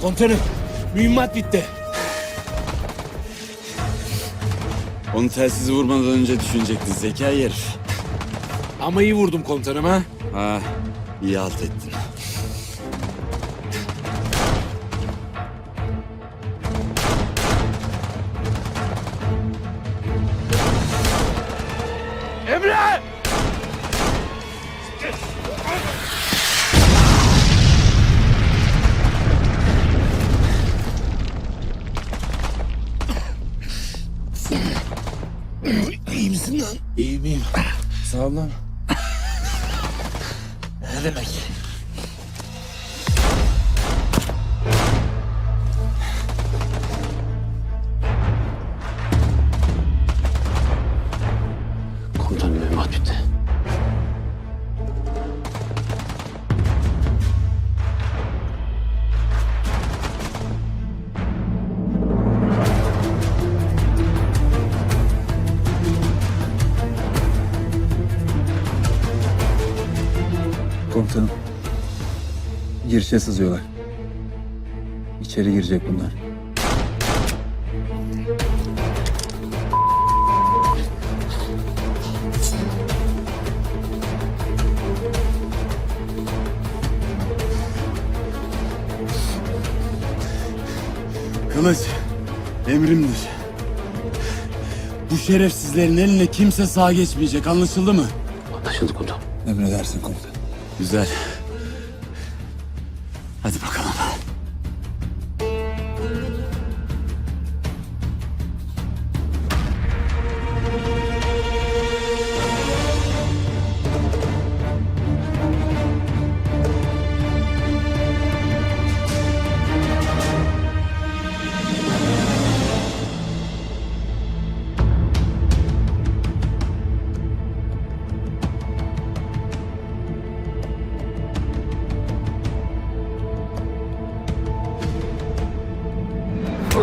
Komutanım, mühimmat bitti. Onu telsizi vurmadan önce düşünecektin zekai herif. Ama iyi vurdum komutanım ha. Ha, iyi halt ettin. Misin lan? İyi miyim? Sağ ol lan. Ne demek? Komutanım mühimmat bitti. Komutanım. Girişe sızıyorlar. İçeri girecek bunlar. Kılıç, emrimdir. Bu şerefsizlerin eline kimse sağ geçmeyecek, anlaşıldı mı? Anlaşıldı komutanım. Emredersin komutanım. Güzel.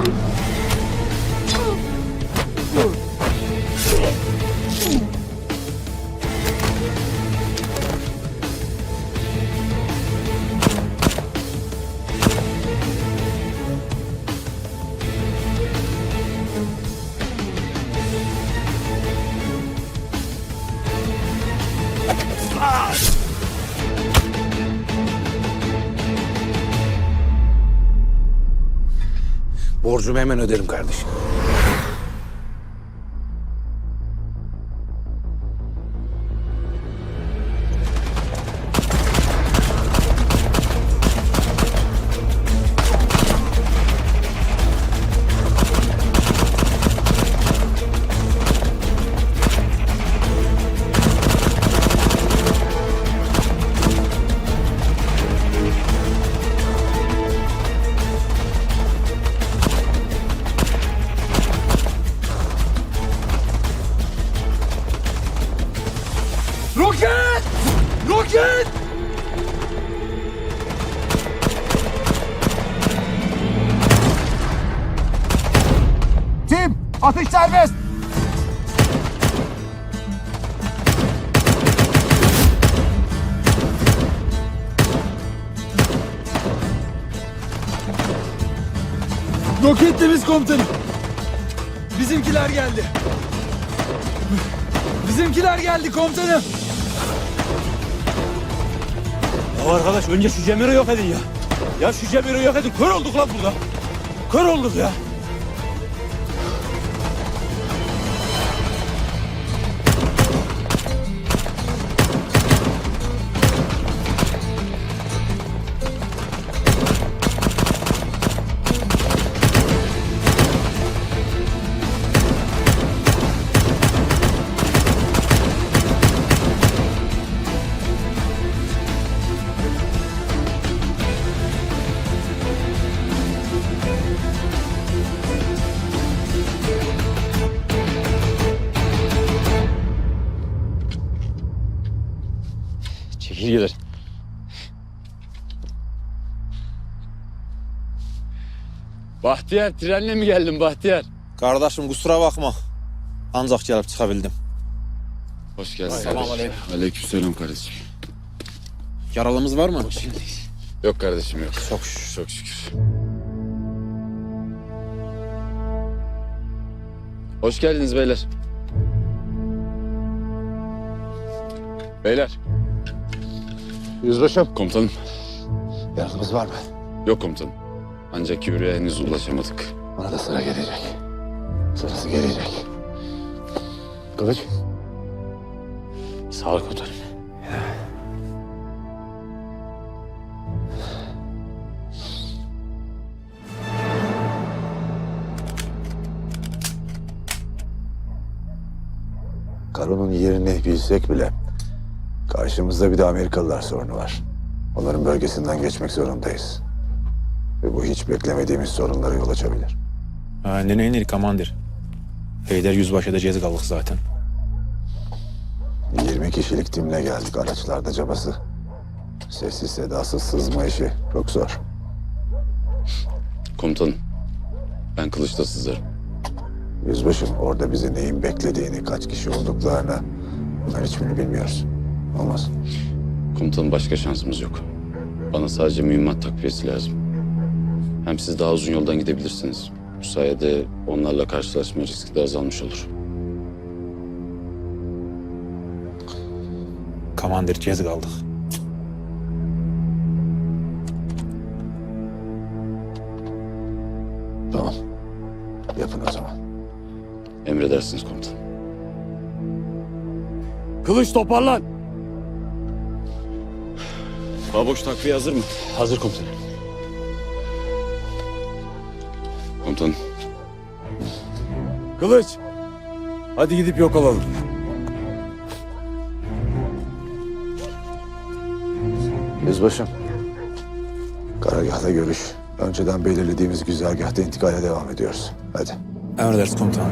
truth. Borcumu hemen öderim kardeşim. Atış serbest. Roket temiz komutanım. Bizimkiler geldi. Bizimkiler geldi komutanım. Ya arkadaş önce şu Cemil'i yok edin ya. Ya şu Cemil'i yok edin. Kör olduk lan burada. Kör olduk ya. Çekirgeler. Bahtiyar, trenle mi geldin Bahtiyar? Kardeşim kusura bakma. Ancak gelip çıkabildim. Hoş geldin. Selamünaleyküm. Aleykümselam kardeşim. Yaralımız var mı? Yok kardeşim yok. Çok şükür. Çok şükür. Hoş geldiniz beyler. Beyler. Yüzbaşım. Komutanım. Yardımımız var mı? Yok komutanım. Ancak yüreğe henüz ulaşamadık. Bana da sıra gelecek. Sırası gelecek. Kılıç. Sağ ol komutanım. Karun'un yerini bilsek bile karşımızda bir de Amerikalılar sorunu var. Onların bölgesinden geçmek zorundayız. Ve bu hiç beklemediğimiz sorunlara yol açabilir. Ne ne ne komandir. Heyder yüzbaşı edeceğiz kaldık zaten. 20 kişilik timle geldik araçlarda cabası. Sessiz sedasız sızma işi çok zor. Komutanım. Ben kılıçta sızarım. Yüzbaşım orada bizi neyin beklediğini, kaç kişi olduklarını bunların hiçbirini bilmiyoruz. Olmaz. Komutanım başka şansımız yok. Bana sadece mühimmat takviyesi lazım. Hem siz daha uzun yoldan gidebilirsiniz. Bu sayede onlarla karşılaşma riski de azalmış olur. Komandir cez kaldık. Tamam. Yapın o zaman. Emredersiniz komutanım. Kılıç toparlan. Baboş takviye hazır mı? Hazır komutanım. Komutanım. Kılıç. Hadi gidip yok olalım. Yüzbaşım. Karargahta görüş. Önceden belirlediğimiz güzergahta intikale devam ediyoruz. Hadi. Emredersiniz komutanım.